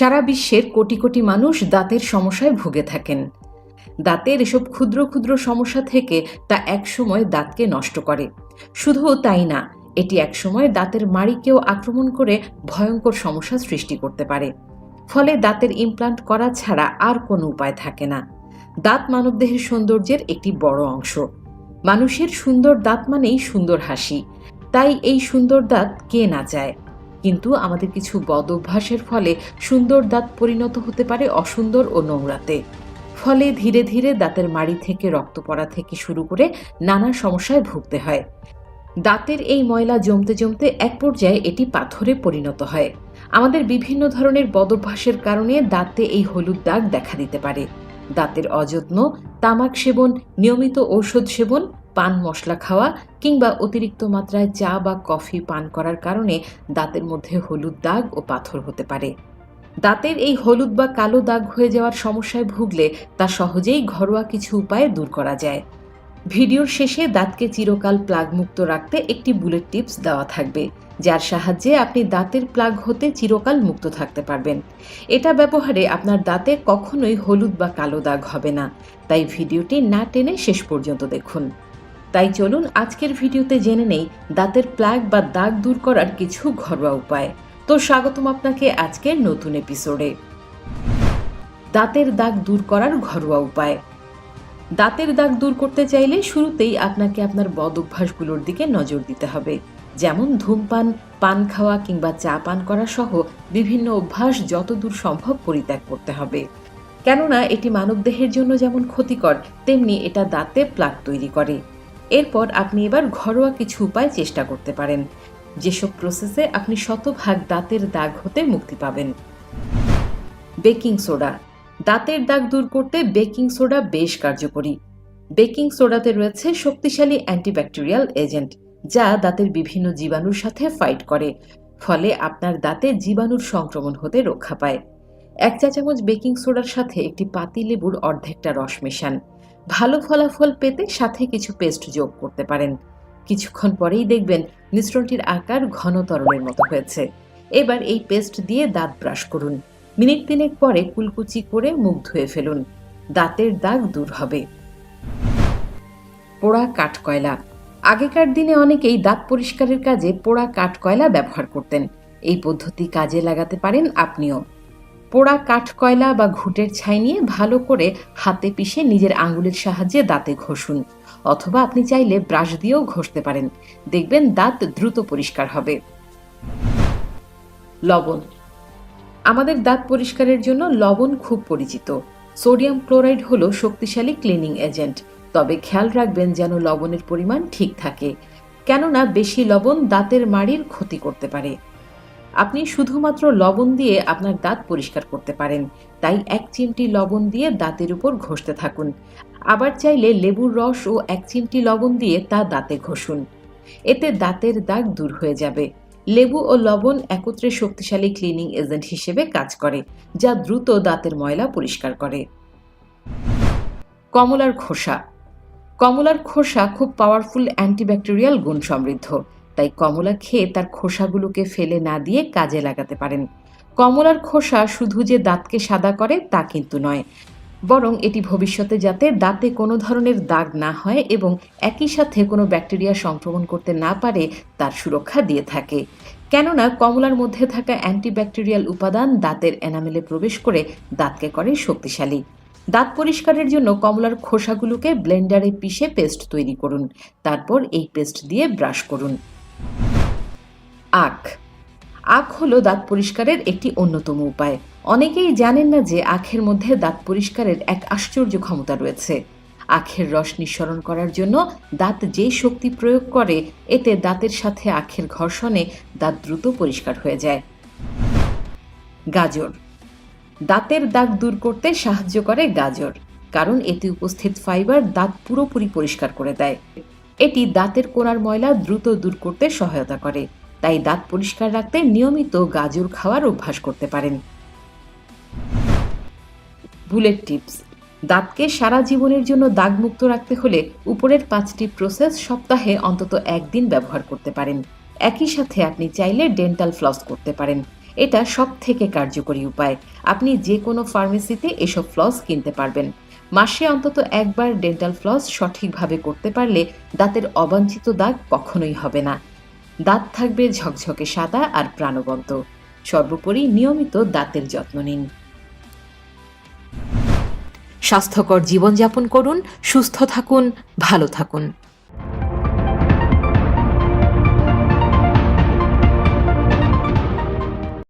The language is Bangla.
সারা বিশ্বের কোটি কোটি মানুষ দাঁতের সমস্যায় ভুগে থাকেন। দাঁতের এসব ক্ষুদ্র ক্ষুদ্র সমস্যা থেকে তা একসময় দাঁতকে নষ্ট করে। শুধু তাই না, এটি একসময় দাঁতের মাড়িকেও আক্রমণ করে ভয়ঙ্কর সমস্যা সৃষ্টি করতে পারে। ফলে দাঁতের ইমপ্লান্ট করা ছাড়া আর কোনো উপায় থাকে না। দাঁত মানবদেহের সৌন্দর্যের একটি বড় অংশ। মানুষের সুন্দর দাঁত মানেই সুন্দর হাসি। তাই এই সুন্দর দাঁত কে না চায়? কিন্তু আমাদের কিছু বদ অভ্যাসের ফলে সুন্দর দাঁত পরিণত হতে পারে অসুন্দর ও নোংরাতে। ফলে ধীরে ধীরে দাঁতের মাড়ি থেকে রক্ত পড়া থেকে শুরু করে নানা সমস্যায় ভুগতে হয়। দাঁতের এই ময়লা জমতে জমতে এক পর্যায়ে এটি পাথরে পরিণত হয়। আমাদের বিভিন্ন ধরনের বদভ্যাসের কারণে দাঁতে এই হলুদ দাগ দেখা দিতে পারে। দাঁতের অযত্ন, তামাক সেবন, নিয়মিত ঔষধ সেবন পান মশলা খাওয়া কিংবা অতিরিক্ত মাত্রায় চা বা কফি পান করার কারণে দাঁতের মধ্যে হলুদ দাগ ও পাথর হতে পারে। দাঁতের এই হলুদ বা কালো দাগ হয়ে যাওয়ার সমস্যায় ভুগলে তা সহজেই ঘরোয়া কিছু উপায়ে দূর করা যায়। ভিডিওর শেষে দাঁতকে চিরকাল প্লাগ মুক্ত রাখতে একটি বুলেট টিপস দেওয়া থাকবে, যার সাহায্যে আপনি দাঁতের প্লাগ হতে চিরকাল মুক্ত থাকতে পারবেন। এটা ব্যবহারে আপনার দাঁতে কখনোই হলুদ বা কালো দাগ হবে না। তাই ভিডিওটি না টেনে শেষ পর্যন্ত দেখুন। তাই চলুন আজকের ভিডিওতে জেনে নেই দাঁতের প্লাগ বা দাগ দূর করার কিছু ঘরোয়া উপায়। তো স্বাগতম আপনাকে আজকের নতুন এপিসোডে দাঁতের দাগ দূর করার ঘরোয়া উপায়। দাঁতের দাগ দূর করতে চাইলে শুরুতেই আপনাকে আপনার বদ অভ্যাসগুলোর দিকে নজর দিতে হবে। যেমন ধূমপান, পান খাওয়া কিংবা চা পান করা সহ বিভিন্ন অভ্যাস যত দূর সম্ভব পরিত্যাগ করতে হবে। কেননা এটি মানবদেহের জন্য যেমন ক্ষতিকর, তেমনি এটা দাঁতে প্লাক তৈরি করে। এরপর আপনি এবার ঘরোয়া কিছু উপায় চেষ্টা করতে পারেন। যেসব প্রসেসে আপনি শতভাগ দাঁতের দাগ হতে মুক্তি পাবেন। Baking soda. দাঁতের দাগ দূর করতে বেকিং সোডা বেশ কার্যকরী। বেকিং সোডাতে রয়েছে শক্তিশালী অ্যান্টিব্যাকটেরিয়াল এজেন্ট, যা দাঁতের বিভিন্ন জীবাণুর সাথে ফাইট করে, ফলে আপনার দাঁতে জীবাণুর সংক্রমণ হতে রক্ষা পায়। এক চা চামচ বেকিং সোডার সাথে একটি পাতি লেবুর অর্ধেকটা রস মেশান। ভালো ফলাফল পেতে সাথে কিছু পেস্ট যোগ করতে পারেন। কিছুক্ষণ পরেই দেখবেন মিশ্রণটির আকার ঘন তরলের মতো হয়েছে। এবার এই পেস্ট দিয়ে দাঁত ব্রাশ করুন। মিনিট তিনেক পরে কুলকুচি করে মুখ ধুয়ে ফেলুন। দাঁতের দাগ দূর হবে। পোড়া কাঠকয়লা আগেকার দিনে অনেকেই দাঁত পরিষ্কারের কাজে পোড়া কাঠকয়লা ব্যবহার করতেন। এই পদ্ধতি কাজে লাগাতে পারেন আপনিও। পোড়া কাঠকয়লা বা ঘুটের ছাই নিয়ে ভালো করে হাতে পিষে নিজের আঙুলের সাহায্যে দাঁতে ঘষুন, অথবা আপনি চাইলে ব্রাশ দিয়েও ঘষতে পারেন। দেখবেন দাঁত দ্রুত পরিষ্কার হবে। লবণ। আমাদের দাঁত পরিষ্কারের জন্য লবণ খুব পরিচিত। সোডিয়াম ক্লোরাইড হলো শক্তিশালী ক্লিনিং এজেন্ট। তবে খেয়াল রাখবেন যেন লবণের পরিমাণ ঠিক থাকে। কেননা বেশি লবণ দাঁতের মাড়ির ক্ষতি করতে পারে। আপনি শুধুমাত্র লবণ দিয়ে আপনার দাঁত পরিষ্কার করতে পারেন। তাই এক চিমটি লবণ দিয়ে দাঁতের উপর ঘষতে থাকুন। আবার চাইলে লেবুর রস ও এক চিমটি লবণ দিয়ে তা দাঁতে ঘষুন। এতে দাঁতের দাগ দূর হয়ে যাবে। লেবু ও লবণ একত্রে শক্তিশালী ক্লিনিং এজেন্ট হিসেবে কাজ করে, যা দ্রুত দাঁতের ময়লা পরিষ্কার করে। কমলার খোসা। কমলার খোসা খুব পাওয়ারফুল অ্যান্টিব্যাকটেরিয়াল গুণ সমৃদ্ধ। তাই কমলা খেয়ে তার খোসাগুলোকে ফেলে না দিয়ে কাজে লাগাতে পারেন। কমলার খোসা শুধু যে দাঁতকে সাদা করে তা কিন্তু নয়, বরং এটি ভবিষ্যতে যাতে দাঁতে কোনো ধরনের দাগ না হয় এবং একই সাথে কোনো ব্যাকটেরিয়া সংক্রমণ করতে না পারে, তার সুরক্ষা দিয়ে থাকে। কেননা কমলার মধ্যে থাকা অ্যান্টিব্যাকটেরিয়াল উপাদান দাঁতের এনামেলে প্রবেশ করে দাঁতকে করে শক্তিশালী। দাঁত পরিষ্কারের জন্য কমলার খোসাগুলোকে ব্লেন্ডারে পিষে পেস্ট তৈরি করুন, তারপর এই পেস্ট দিয়ে ব্রাশ করুন। আখ। আখ হলো দাঁত পরিষ্কারের একটি অন্যতম উপায়। অনেকেই জানেন না যে আখের মধ্যে দাঁত পরিষ্কারের এক আশ্চর্য ক্ষমতা রয়েছে। আখের রস নিঃসরণ করার জন্য দাঁত যে শক্তি প্রয়োগ করে, এতে দাঁতের সাথে আখের ঘর্ষণে দাঁত দ্রুত পরিষ্কার হয়ে যায়। গাজর। দাঁতের দাগ দূর করতে সাহায্য করে গাজর, কারণ এতে উপস্থিত ফাইবার দাঁত পুরোপুরি পরিষ্কার করে দেয়। এটি দাঁতের কোনার ময়লা দ্রুত দূর করতে সহায়তা করে। তাই দাঁত পরিষ্কার রাখতে নিয়মিত গাজর খাওয়ার অভ্যাস করতে পারেন। বুলেট টিপস দাঁতকে সারা জীবনের জন্য দাগমুক্ত রাখতে হলে উপরের পাঁচটি প্রসেস সপ্তাহে অন্তত একদিন ব্যবহার করতে পারেন। একই সাথে আপনি চাইলে ডেন্টাল ফ্লস করতে পারেন। এটা সব থেকে কার্যকরী উপায়। আপনি যে কোনো ফার্মেসিতে এসব ফ্লস কিনতে পারবেন। মাসে অন্তত একবার ডেন্টাল ফ্লস সঠিকভাবে করতে পারলে দাঁতের অবাঞ্ছিত দাগ কখনোই হবে না। দাঁত থাকবে ঝকঝকে সাদা আর প্রাণবন্ত। সর্বোপরি নিয়মিত দাঁতের যত্ন নিন। স্বাস্থ্যকর জীবনযাপন করুন, সুস্থ থাকুন, ভালো থাকুন।